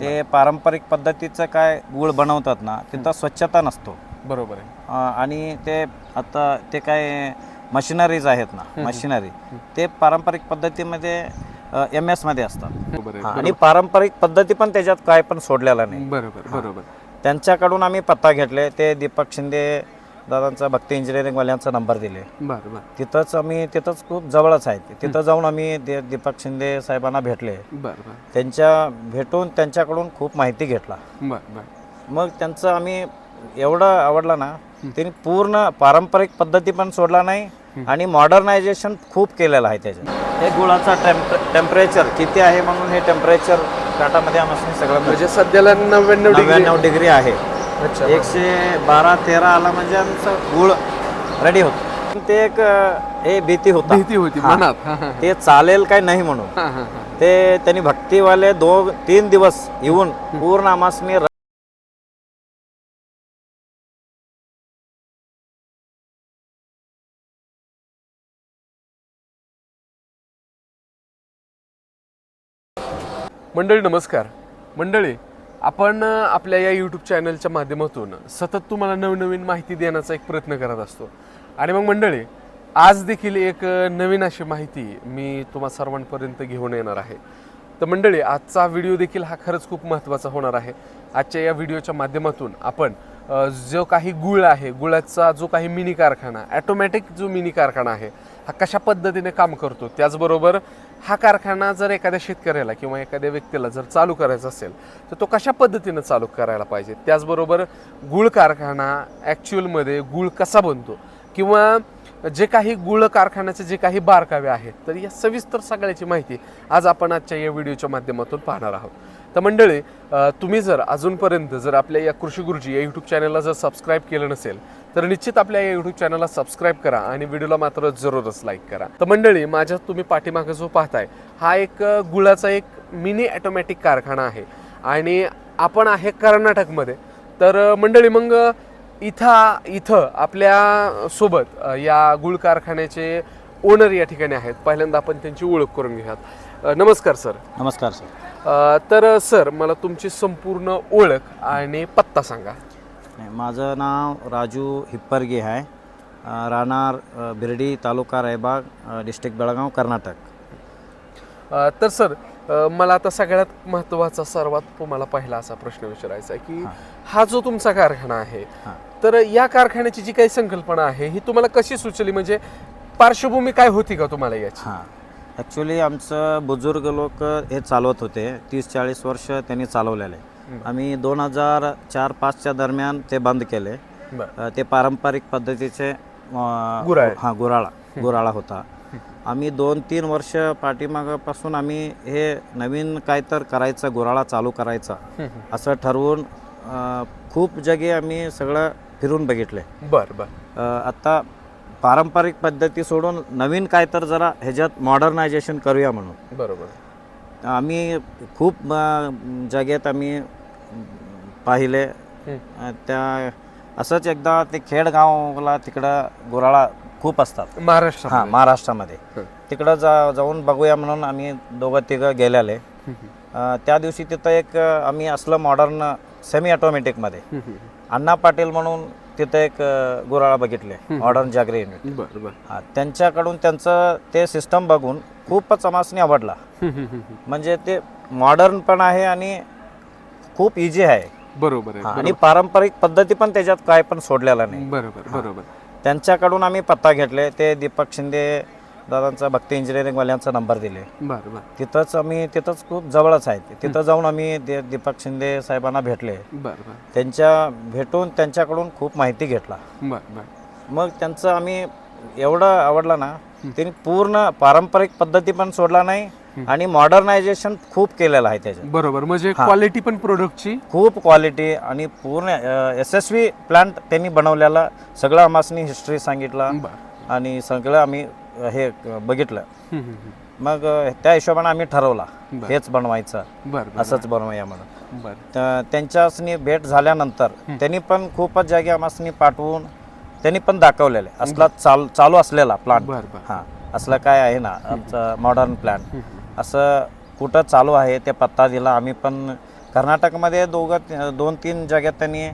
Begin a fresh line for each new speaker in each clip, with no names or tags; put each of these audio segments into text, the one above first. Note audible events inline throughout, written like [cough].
ते पारंपरिक पद्धतीचं काय गुळ बनवतात ना तिथं स्वच्छता नसतो.
बरोबर आहे.
आणि ते आता ते काय मशिनरीज आहेत ना मशिनरी ते पारंपरिक पद्धतीमध्ये एम एसमध्ये असतात.
बरोबर आहे
हा, आणि पारंपरिक पद्धती पण त्याच्यात काय पण सोडलेला नाही.
बरोबर बरोबर.
त्यांच्याकडून आम्ही पत्ता घेतले ते दीपक शिंदे दादांचा भक्ती इंजिनिअरिंगवाल्यांचा नंबर दिले.
बरं बरं.
तिथंच आम्ही तिथंच खूप जवळच आहे. ते. तिथं जाऊन आम्ही दे- दीपक शिंदे साहेबांना भेटले.
बरं बरं.
त्यांच्या भेटून त्यांच्याकडून खूप माहिती घेतला.
बरं बरं.
मग त्यांचं आम्ही एवढं आवडलं ना त्यांनी पूर्ण पारंपरिक पद्धती पण सोडला नाही आणि मॉडर्नायझेशन खूप केलेलं आहे त्याच्यात. हे गुळाचा टेम्प टेम्परेचर किती आहे म्हणून हे टेम्परेचर टाटामध्ये आम्हाला सगळं
म्हणजे सध्याला नव्याण्णव डिग्री
नव्याण्णव डिग्री आहे.
अच्छा.
एकशे बारा तेरा आला म्हणजे आमचं गुळ रेडी होत. ते एक हे भीती होता.
भीती होती
हा.
मनात. हा, हा,
ते चालेल काय नाही म्हणून.
हा, हा, हा.
ते त्यांनी भक्तीवाले दोन तीन दिवस येऊन पूर्ण आमासनी
मंडळी नमस्कार. मंडळी आपण आपल्या या यूट्यूब चॅनलच्या माध्यमातून सतत तुम्हाला नवनवीन माहिती देण्याचा एक प्रयत्न करत असतो. आणि मग मंडळी आज देखील एक नवीन अशी माहिती मी तुम्हा सर्वांपर्यंत घेऊन येणार आहे. तर मंडळी आजचा व्हिडिओ देखील हा खरंच खूप महत्त्वाचा होणार आहे. आजच्या या व्हिडिओच्या माध्यमातून आपण जो काही गुळ आहे गुळाचा जो काही मिनी कारखाना ॲटोमॅटिक जो मिनी कारखाना आहे हा कशा पद्धतीने काम करतो त्याचबरोबर हा कारखाना जर एखाद्या शेतकऱ्याला किंवा एखाद्या व्यक्तीला जर चालू करायचा असेल तर तो कशा पद्धतीनं चालू करायला पाहिजे? त्याचबरोबर गुळ कारखाना ॲक्च्युअलमध्ये गुळ कसा बनतो? किंवा जे काही गुळ कारखान्याचे जे काही बारकावे आहेत तर या सविस्तर सगळ्याची माहिती आज आपण आजच्या या व्हिडिओच्या माध्यमातून पाहणार आहोत. तर मंडळी तुम्ही जर अजूनपर्यंत जर आपल्या या कृषी गुरुजी या यूट्यूब चॅनलला जर सबस्क्राईब केलं नसेल तर निश्चित आपल्या या यूट्यूब चॅनलला सबस्क्राईब करा आणि व्हिडिओला मात्र जरूरच लाईक करा. तर मंडळी माझ्या तुम्ही पाठीमागे जो पाहताय हा एक गुळाचा एक मिनी ॲटोमॅटिक कारखाना आहे आणि आपण आहे कर्नाटकमध्ये. तर मंडळी मग इथं इथं आपल्यासोबत या गुळ कारखान्याचे ओनर या ठिकाणी आहेत. पहिल्यांदा आपण त्यांची ओळख करून घेऊयात. नमस्कार सर.
नमस्कार सर.
तर सर मला तुमची संपूर्ण ओळख आणि पत्ता सांगा.
माझं नाव राजू हिप्परगे आहे. राहणार बिर्डी तालुका रायबाग डिस्ट्रिक्ट बेळगाव कर्नाटक.
तर सर मला आता सगळ्यात महत्त्वाचा सर्वात तुम्हाला पहिला असा प्रश्न विचारायचा आहे की
हां.
जो तुमचा कारखाना आहे. तर या कारखान्याची जी काही संकल्पना आहे ही तुम्हाला कशी सुचली? म्हणजे पार्श्वभूमी काय होती का तुम्हाला याची?
हां. ॲक्च्युली आमचं बुजुर्ग लोक हे चालवत होते तीस चाळीस वर्ष त्यांनी चालवलेले. आम्ही दोन हजार चार पाचच्या दरम्यान ते बंद केले. अं, ते पारंपरिक पद्धतीचे अं,
गुऱ्हाळ.
हां गुराळा गुराळा होता आम्ही दोन तीन वर्ष पाठीमागापासून आम्ही हे नवीन काय तर करायचं गुराळा चालू करायचा. असं ठरवून अं, खूप जागी आम्ही सगळं फिरून बघितले
बर बर
अं, आता पारंपरिक पद्धती सोडून नवीन काय तर जरा ह्याच्यात मॉडर्नायझेशन करूया म्हणून.
बरोबर.
आम्ही खूप अं, जागेत आम्ही पाहिले. अं, त्या असंच एकदा ते खेडगावला तिकडं गुराळा खूप असतात.
महाराष्ट्र
हां महाराष्ट्रामध्ये.
हं.
तिकडं जा जाऊन बघूया म्हणून आम्ही दोघं तिघं गेलेले. अं, त्या दिवशी तिथं एक अं, आम्ही असलं मॉडर्न सेमी ऑटोमॅटिकमध्ये अण्णा पाटील म्हणून तिथं एक अं, गुराळा बघितले मॉडर्न जागरी युनिट
बर बर.
हा, त्यांच्याकडून त्यांचं ते सिस्टम बघून खूपच आमासनी आवडला. म्हणजे ते मॉडर्न पण आहे आणि खूप इझी आहे.
बरोबर आहे
आणि पारंपरिक पद्धती पण त्याच्यात काय पण सोडलेला नाही.
बरोबर बरोबर.
त्यांच्याकडून आम्ही पत्ता घेतले ते दीपक शिंदे दादांचा भक्ती इंजिनिअरिंगवाल्यांचा नंबर दिले.
बर बर.
तिथंच आम्ही तिथंच खूप जवळच आहे. ते. तिथं जाऊन आम्ही दे- दीपक शिंदे साहेबांना भेटले.
बर बर.
त्यांच्या भेटून त्यांच्याकडून खूप माहिती घेतला.
बर बर.
मग त्यांचं आम्ही एवढं आवडलं ना त्यांनी पूर्ण पारंपरिक पद्धती पण सोडला नाही आणि मॉडर्नायझेशन खूप केलेलं आहे त्याच्यात.
बरोबर. म्हणजे क्वालिटी पण प्रोडक्टची
खूप क्वालिटी आणि पूर्ण यशस्वी प्लांट त्यांनी बनवलेला. सगळं आम्हासनी हिस्ट्री सांगितला.
बर.
आणि सगळं आम्ही हे बघितलं. मग त्या हिशोबाने आम्ही ठरवला. हेच बनवायचं. असंच बनवूया म्हणून. त्यांच्यासनी भेट झाल्यानंतर त्यांनी पण खूपच जागी आम्हासनी पाठवून त्यांनी पण दाखवलेले. असला चाल चालू असलेला प्लांट हां. असलं काय आहे ना आमचं मॉडर्न प्लॅन असं कुठं चालू आहे ते पत्ता दिला आम्ही पण कर्नाटकमध्ये दोघं दोन तीन जागेत त्यांनी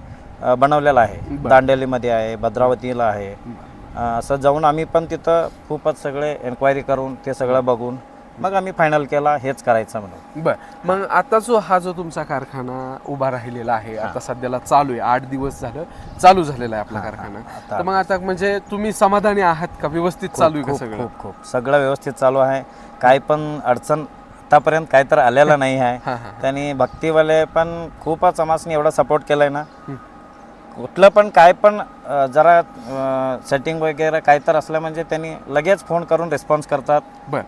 बनवलेलं आहे. दांडेलीमध्ये आहे भद्रावतीला आहे. असं जाऊन आम्ही पण तिथं खूपच सगळे एन्क्वायरी करून ते सगळं बघून मग आम्ही फायनल केला हेच करायचं म्हणून.
बर. मग आता जो हा जो तुमचा कारखाना उभा राहिलेला आहे आता सध्याला चालू आहे. आठ दिवस झालं चालू झालेला आहे आपला कारखाना. तर मग आता म्हणजे तुम्ही समाधानी आहात का? व्यवस्थित चालू आहे का
खूप
सगळं?
खूप खूप. सगळं व्यवस्थित चालू आहे. काय पण अडचण आतापर्यंत काय तर आलेलं नाही आहे. त्यांनी भक्तीवाले पण खूपच आमासनी एवढा सपोर्ट केलाय ना. कुठलं पण काय पण जरा सेटिंग वगैरे काय तर असलं म्हणजे त्यांनी लगेच फोन करून रिस्पॉन्स करतात.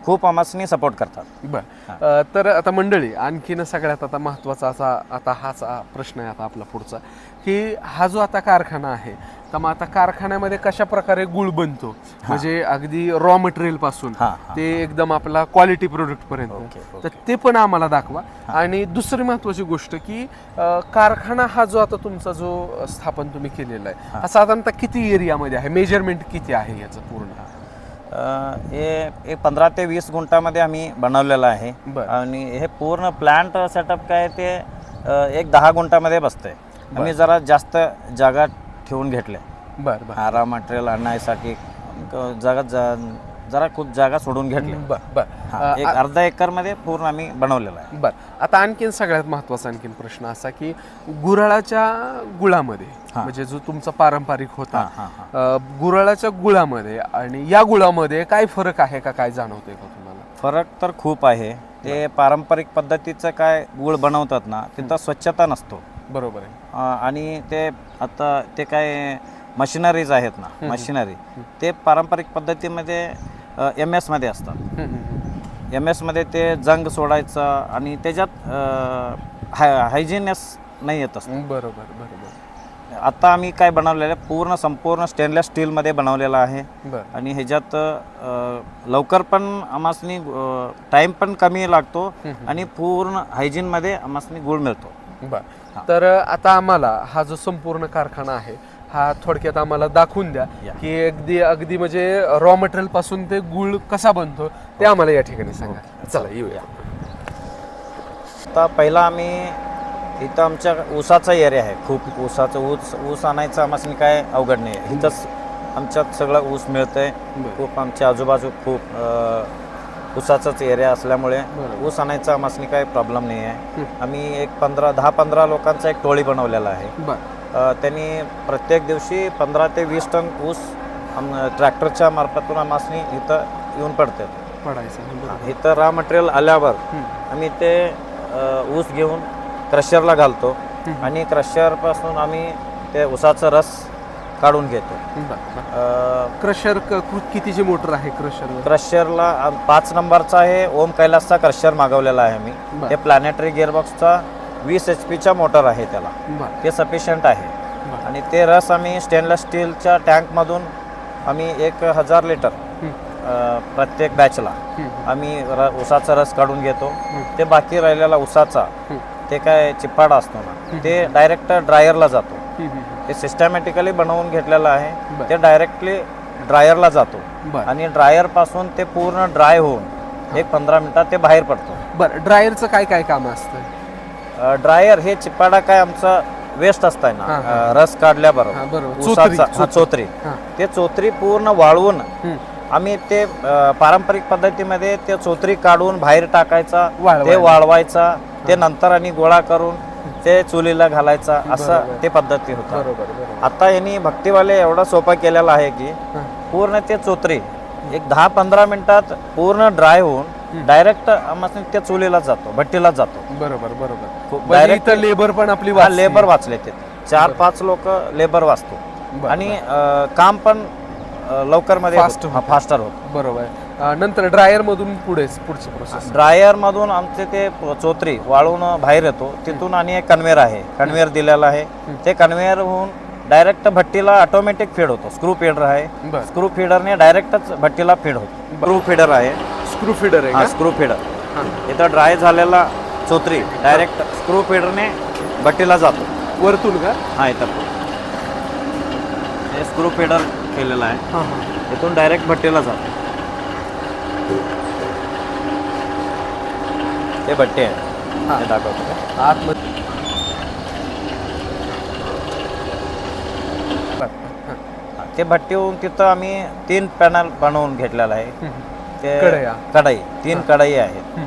खूप आमासनी सपोर्ट करतात.
बर. तर आता मंडळी आणखीन सगळ्यात आता महत्त्वाचा असा आता हाच प्रश्न आहे आता आपला पुढचा की हा जो आता कारखाना आहे तर मग आता कारखान्यामध्ये कशा प्रकारे गुळ बनतो? म्हणजे अगदी रॉ
मटेरियलपासून.
ते एकदम आपला क्वालिटी प्रोडक्ट पर्यंत. तर ते पण आम्हाला दाखवा. आणि दुसरी महत्वाची गोष्ट की कारखाना हा जो आता तुमचा जो स्थापन तुम्ही केलेला आहे हा. साधारणतः किती एरियामध्ये आहे? मेजरमेंट किती आहे याचं पूर्ण?
हे एक पंधरा ते वीस गुंठामध्ये आम्ही बनवलेलं आहे.
बरं.
आणि हे पूर्ण प्लांट सेटअप काय ते अ, एक दहा गुंठामध्ये बसतंय. आम्ही जरा जास्त जागा ठेवून घेतल्या.
बर बर.
आरा मटेरियल आणण्यासाठी क- जागा जा- जरा खूप जागा सोडून घेतली.
बर बर.
एक अर्धा एकरमध्ये पूर्ण आम्ही बनवलेलं आहे.
बर. आता आणखीन सगळ्यात महत्त्वाचा आणखीन प्रश्न असा की गुराळाच्या गुळामध्ये म्हणजे जो तुमचा पारंपरिक होता गुराळाच्या गुळामध्ये आणि या गुळामध्ये काय फरक आहे का? काय जाणवतंय का तुम्हाला?
फरक तर खूप आहे. ते पारंपरिक पद्धतीचं काय गुळ बनवतात ना तिथं स्वच्छता नसतो.
बरोबर आहे.
आणि ते आता ते काय मशिनरीज आहेत ना मशिनरी. ते पारंपरिक पद्धतीमध्ये एम एसमध्ये असतात. एम एसमध्ये ते जंग सोडायचं आणि त्याच्यात हाय हायजिनेस नाही येत असतं.
बरोबर बरोबर.
आता आम्ही काय बनवलेलं आहे पूर्ण संपूर्ण स्टेनलेस स्टीलमध्ये बनवलेलं आहे. आणि ह्याच्यात लवकर पण आमासनी टाईम पण कमी लागतो आणि पूर्ण हायजीनमध्ये आमासनी गुळ मिळतो.
बर. तर आता आम्हाला हा जो संपूर्ण कारखाना आहे हा थोडक्यात आम्हाला दाखवून द्या
या.
की अगदी अगदी म्हणजे रॉ मटेरियलपासून ते गुळ कसा बनतो ते आम्हाला या ठिकाणी सांगा. चला येऊया.
आता पहिला आम्ही इथं आमच्या ऊसाचा एरिया आहे. खूप ऊसाचं ऊस ऊस आणायचं आम्हाला काय अवघड नाही आहे. इथंच आमच्यात सगळं ऊस मिळतंय.
बरं.
खूप आमच्या आजूबाजू खूप अ, ऊसाचाच एरिया असल्यामुळे
बरं.
ऊस आणायचा आम्हाला काही प्रॉब्लेम नाही आहे. आम्ही एक पंधरा दहा पंधरा लोकांचा एक टोळी बनवलेला आहे.
बर.
त्यांनी प्रत्येक दिवशी पंधरा ते वीस टन ऊस आम ट्रॅक्टरच्या मार्फतून आम्हाला इथं येऊन पडतात
पडायचं.
इथं रॉ मटेरियल आल्यावर. आम्ही ते ऊस घेऊन क्रशरला घालतो आणि क्रशरपासून आम्ही ते ऊसाचा रस काढून घेतो.
क्रशर कितीची मोटर आहे क्रशर
क्रशरला पाच नंबरचा आहे ओम कैलासचा क्रशर मागवलेला आहे मी. ते प्लॅनेटरी गिअरबॉक्सचा वीस एच पीचा मोटर आहे त्याला.
बर.
ते सफिशियंट आहे.
बरं.
आणि ते रस आम्ही स्टेनलेस स्टीलच्या टँकमधून आम्ही एक हजार लिटर. अ, प्रत्येक बॅचला. आम्ही र उसाचा रस काढून घेतो. ते बाकी राहिलेला उसाचा. ते काय चिप्पाडा असतो ना ते डायरेक्ट ड्रायरला जातो. ते सिस्टमॅटिकली बनवून घेतलेलं आहे.
बरं.
ते डायरेक्टली ड्रायरला जातो.
बर.
आणि ड्रायरपासून ते पूर्ण ड्राय होऊन एक पंधरा मिनिटात ते बाहेर पडतो.
बर ड्रायरचं काय काय काम असतं?
ड्रायर हे चिप्पाडा काय आमचं वेस्ट असतंय ना. अ, रस काढल्याबरोबर.
बरोबर.
उसाचा हा, चोथरी
हा.
ते चोथरी पूर्ण वाळवून. आम्ही ते अ, पारंपरिक पद्धतीमध्ये ते चोथरी काढून बाहेर टाकायचा
वाळवायला.
ते वाळवायचा ते नंतर आणि गोळा करून ते चुलीला घालायचा असं ते पद्धती होतं.
बरोबर बरोबर.
आता यांनी भक्तीवाले एवढा सोपा केलेला आहे की. पूर्ण ते चोत्री एक दहा पंधरा मिनिटात पूर्ण ड्राय होऊन डायरेक्ट आम्हाला त्या चुलीला जातो भट्टीला जातो.
बरोबर बरोबर.
खूप
म्हणजे इथं लेबर पण आपली
हा
वाचली.
लेबर वाचले ते. चार पाच लोक लेबर वाचतो.
बरं,
आणि अ, काम पण लवकरमध्ये
Fast
होतं. हा, फास्टर होतो.
बरोबर. अं, नंतर ड्रायर मधून पुढे पुढची प्रोसेस
ड्रायर मधून आमचे ते चोत्री वाळून बाहेर येतो. तिथून आणि एक कन्वेअर आहे. कन्वेअर दिलेला आहे. ते कन्वेअर होऊन डायरेक्ट भट्टीला ऑटोमॅटिक फीड होतो. स्क्रू फीडर आहे.
बर.
स्क्रू फीडरने डायरेक्टच भट्टीला फीड होतो. स्क्रू फीडर आहे.
स्क्रू फिडर आहे
हा
का?
स्क्रू फीडर
हा.
इथं ड्राय झालेला चोत्री डायरेक्ट स्क्रू फिडरने भट्टीला जातो.
वरतून का?
हा इथं. हे स्क्रू फिडर केलेला आहे. इथून डायरेक्ट भट्टीला जातो. ते भट्टे आहे.
हा.
हे दाखवतो का?
आतमध्ये.
तिथं आम्ही तीन पॅनल बनवून घेतलेला आहे. ते कढाई. तीन कढाई आहेत.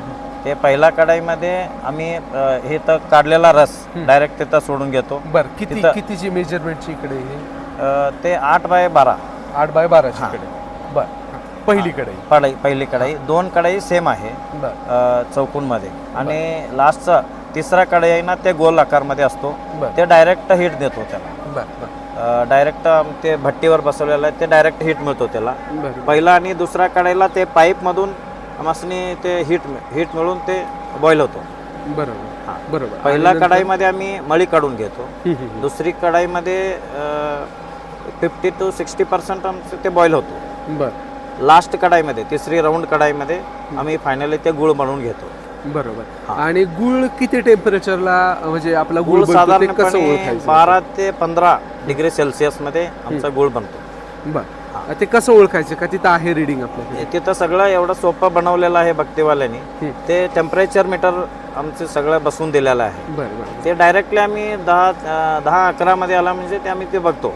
ते पहिल्या कढईमध्ये आम्ही अ, हे तर काढलेला रस डायरेक्ट तिथं सोडून घेतो.
बर किती
तिथं-
कितीची मेजरमेंटची इकडे हे?
अ, ते आठ बाय बारा.
आठ बाय बाराची
हा.
कडे बर पहिली
कढई. पहिली कढई. दोन कढई सेम आहे
बर.
अ, चौकोनमध्ये. आणि लास्टचा तिसरा कढई आहे ना ते गोल आकारमध्ये असतो.
बर.
ते डायरेक्ट हिट देतो त्याला.
बर बर.
डायरेक्ट ते भट्टीवर बसवलेलं आहे ते डायरेक्ट हिट मिळतो त्याला.
बर
पहिला आणि दुसऱ्या कढईला ते पाईपमधून आम्हासनी ते हिट हिट मिळून ते बॉईल होतो.
बरोबर
हा.
बरोबर.
पहिल्या
आणि नंतर-
कढाईमध्ये आम्ही मळी काढून घेतो.
हम्म, हम्म, हम्म.
दुसरी कढाईमध्ये फिफ्टी टू सिक्स्टी पर्सेंट आमचं ते बॉईल होतो.
बर.
लास्ट कढाईमध्ये तिसरी राऊंड कढाईमध्ये आम्ही फायनली ते गुळ बनवून घेतो.
बरोबर.
हा.
आणि गुळ किती टेम्परेचरला म्हणजे आपला गुळ
गुळ
बनतो ते कसं
साधारणपणे
ओळखायचं?
बारा ते पंधरा डिग्री सेल्सिअसमध्ये आमचा गुळ बनतो.
बर. ते कसं ओळखायचं का? तिथं आहे रिडिंग आपल्याकडे.
तिथं सगळं एवढं सोपं बनवलेलं आहे भक्तीवाल्यांनी. ते टेम्परेचर मीटर आमचं सगळं बसवून दिलेलं आहे.
बर बर.
ते डायरेक्टली आम्ही दहा दहा अकरामध्ये आला म्हणजे ते आम्ही ते बघतो.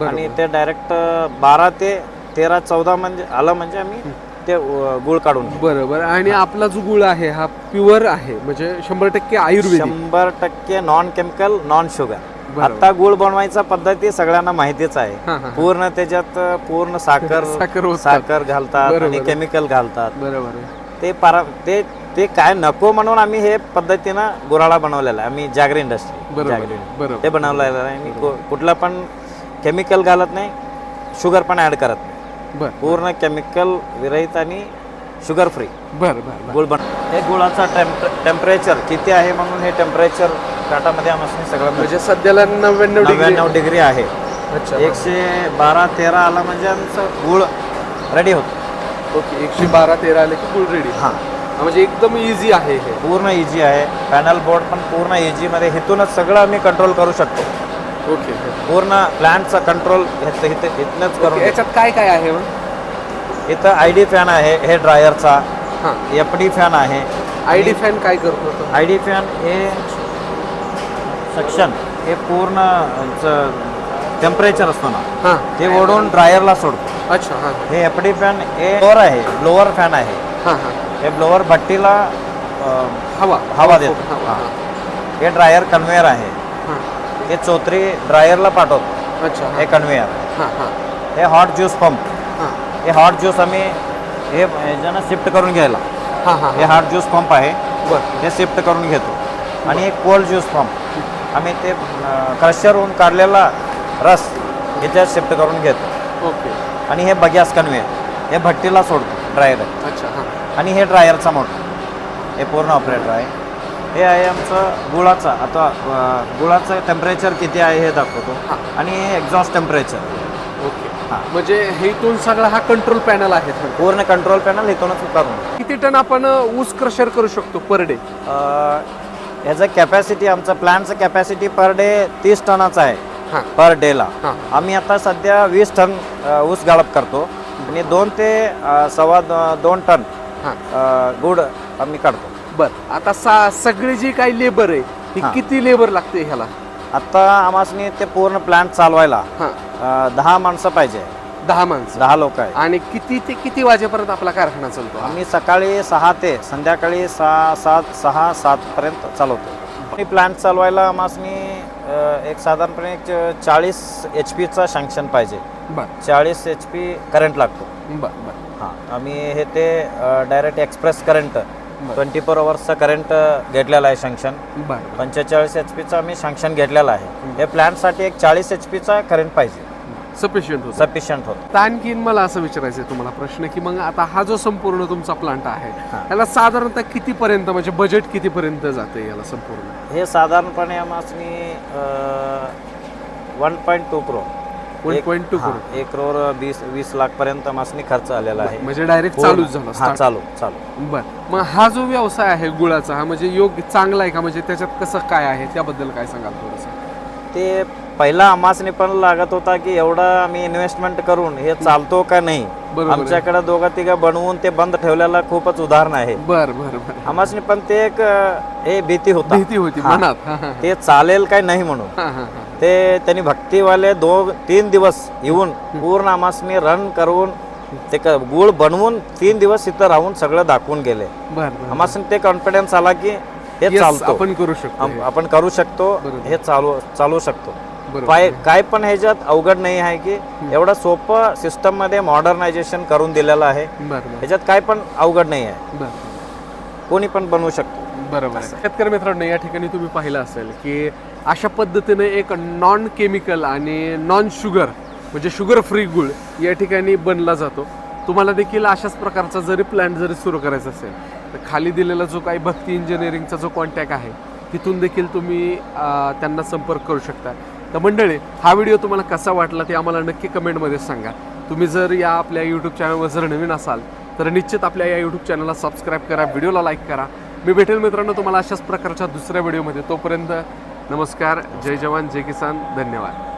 आणि ते डायरेक्ट बारा ते तेरा चौदा म्हणजे आलं म्हणजे आम्ही ते गुळ काढून.
बरोबर आणि आपला जो गुळ आहे हा प्युअर आहे म्हणजे शंभर टक्के आयुर्वेदिक?
शंभर टक्के नॉन केमिकल नॉन शुगर. आता गुळ बनवायचा पद्धती सगळ्यांना माहितीच आहे. पूर्ण त्याच्यात पूर्ण साखर [laughs]
साखर.
साखर घालतात. आणि केमिकल घालतात.
बरोबर.
ते पारा ते ते काय नको म्हणून आम्ही हे पद्धतीनं गुराळा बनवलेला आहे. आम्ही जागरी इंडस्ट्री जागरी. ते बनवलेलं आहे कुठलं पण केमिकल घालत नाही शुगर पण ऍड करत नाही. पूर्ण केमिकल विरहित आणि शुगर फ्री
बर बर बर.
गुळ बन हे गुळाचा टेम्परेचर किती आहे म्हणून हे टेम्परेचर काटामध्ये आम्हाला सगळं.
म्हणजे सध्याला नव्याण्णव डिग्री.
नव्याण्णव डिग्री आहे.
अच्छा.
एकशे बारा तेरा आला म्हणजे आमचं गुळ रेडी होतो.
ओके एकशे बारा तेरा आले की गुळ रेडी
हां.
म्हणजे एकदम इझी आहे हे.
पूर्ण इझी आहे. पॅनल बोर्ड पण पूर्ण इझी मध्ये इथूनच सगळं आम्ही कंट्रोल करू शकतो.
ओके.
पूर्ण प्लॅनचा कंट्रोल इथनच
ओके याच्यात काय काय आहे
इथं आय डी फॅन आहे हे ड्रायरचा
हां.
एफ डी फॅन आहे.
आय डी फॅन काय करतो?
आय डी फॅन हे सक्शन हे पूर्ण टेम्परेचर असतो ना
हां.
ते ओढून ड्रायरला सोडतो.
अच्छा हां.
हे एफ डी फॅन हे ब्लोअर आहे ब्लोअर फॅन आहे.
हां हां.
हे ब्लोअर भट्टीला
हवा.
हवा देतो. हां. हे. ड्रायर कन्वेअर आहे.
हां.
हे चोत्री ड्रायरला पाठवतो.
अच्छा
हे. कन्वेअर
हां हां.
हे हॉट ज्यूस पंप
हां.
हे हॉट ज्यूस आम्ही हे ह्याच्यानं शिफ्ट करून घ्यायला.
हां हां
हे. हॉट ज्यूस पंप आहे. हे शिफ्ट करून घेतो. आणि एक कोल्ड ज्यूस पंप आम्ही ते क्रशरहून काढलेला रस ह्याच्यात शिफ्ट करून घेतो.
ओके.
आणि हे बग्यास कन्वेअर हे भट्टीला सोडतो ड्रायर
अच्छा हां.
आणि हे ड्रायरचा मोटर हे पूर्ण ऑपरेटर आहे. हे आहे आमचं गुळाचा. आता गुळाचं टेम्परेचर किती आहे हे दाखवतो. आणि हे एक्झॉस्ट टेम्परेचर
ओके.
हां.
म्हणजे हे इथून सगळा हा कंट्रोल पॅनल आहे.
पूर्ण कंट्रोल पॅनल इथूनच करून
किती टन आपण ऊस क्रशर करू शकतो पर डे
ह्याचं कॅपॅसिटी आमचं प्लॅनचं कॅपॅसिटी पर डे तीस टनाचं आहे.
हां.
पर डेला आम्ही आता सध्या वीस टन ऊस गाळप करतो. आणि दोन ते सव्वा दोन टन
हां.
गुड आम्ही काढतो.
बर. आता सा सगळी जी काही लेबर आहे ही
हां.
किती लेबर लागते ह्याला?
आता आम्हाला ते पूर्ण प्लॅन चालवायला
हां.
दहा माणसं पाहिजे.
दहा माणसं.
दहा लोक आहे
आणि किती ते किती वाजेपर्यंत आपला कारखाना चालतो?
आम्ही सकाळी सहा ते संध्याकाळी सहा सात सहा सातपर्यंत चालवतो. आणि प्लॅन चालवायला आम्हाला एक साधारणपणे एक चाळीस एच पीचा सँक्शन पाहिजे. चाळीस एच पी करंट लागतो.
बर बर.
हां आम्ही हे ते direct express current twenty four अवर्सचा current घेतलेला आहे सँक्शन
बर
पंचेचाळीस एच पीचा आम्ही सँक्शन घेतलेला आहे. हे प्लॅनसाठी एक चाळीस एच पीचा करंट पाहिजे.
सफिशियंट होतं.
सफिशियंट होतं.
आता आणखीन मला असं विचारायचं आहे तुम्हाला प्रश्न की मग आता हा जो संपूर्ण तुमचा प्लांट आहे
हां.
याला साधारणतः कितीपर्यंत म्हणजे बजेट कितीपर्यंत जाते याला संपूर्ण?
हे साधारणपणे आम्हाला वन पॉईंट टू क्रो
1.2 करोड.
एक करोड वीस वीस लाख पर्यंत आम्हाला खर्च आलेला आहे.
म्हणजे डायरेक्ट
पूर्ण.
चालूच झाला
हा
start.
चालू चालू.
बर. मग हा जो व्यवसाय आहे गुळाचा हा म्हणजे योग्य चांगला आहे का? म्हणजे त्याच्यात कसं काय आहे? त्याबद्दल काय सांगाल थोडंसं?
ते पहिला आमासने पण लागत होता की एवढं आम्ही इन्व्हेस्टमेंट करून हे चालतो का नाही. आमच्याकडे दोघा तिघा बनवून ते बंद ठेवलेला खूपच उदाहरण आहे.
बर बर
पण ते एक हे भीती होता.
भीती होती. मनात.
ते चालेल काय नाही म्हणून. ते त्यांनी भक्तीवाले दो तीन दिवस येऊन पूर्ण आमासनी रन करून ते गुळ बनवून तीन दिवस इथं राहून सगळं दाखवून गेले. आम्हाला ते कॉन्फिडन्स आला की हे चालतो.
आपण करू शकतो.
आपण करू शकतो. हे चालू चालू शकतो. काय काय पण ह्याच्यात अवघड नाही आहे की एवढं सोपं सिस्टममध्ये मॉडर्नायझेशन करून दिलेलं आहे. ह्याच्यात काय पण अवघड नाही आहे. कोणी पण बनवू शकतो.
बरोबर. शेतकरी मित्रांनो या ठिकाणी तुम्ही पाहिलं असेल की अशा पद्धतीने एक नॉन केमिकल आणि नॉन शुगर म्हणजे शुगर फ्री गुळ या ठिकाणी बनला जातो. तुम्हाला देखील अशाच प्रकारचा जरी प्लॅन जरी सुरू करायचा असेल तर खाली दिलेला जो काही भक्ती इंजिनिअरिंगचा जो कॉन्टॅक्ट आहे तिथून देखील तुम्ही त्यांना संपर्क करू शकता. तर मंडळी हा व्हिडिओ तुम्हाला कसा वाटला ते आम्हाला नक्की कमेंटमध्ये सांगा. तुम्ही जर या आपल्या यूट्यूब चॅनलवर जर नवीन असाल तर निश्चित आपल्या या यूट्यूब चॅनलला सबस्क्राईब करा व्हिडिओला लाईक करा. मी भेटेल मित्रांनो तुम्हाला अशाच प्रकारच्या दुसऱ्या व्हिडिओमध्ये. तोपर्यंत नमस्कार जय जवान जय किसान धन्यवाद.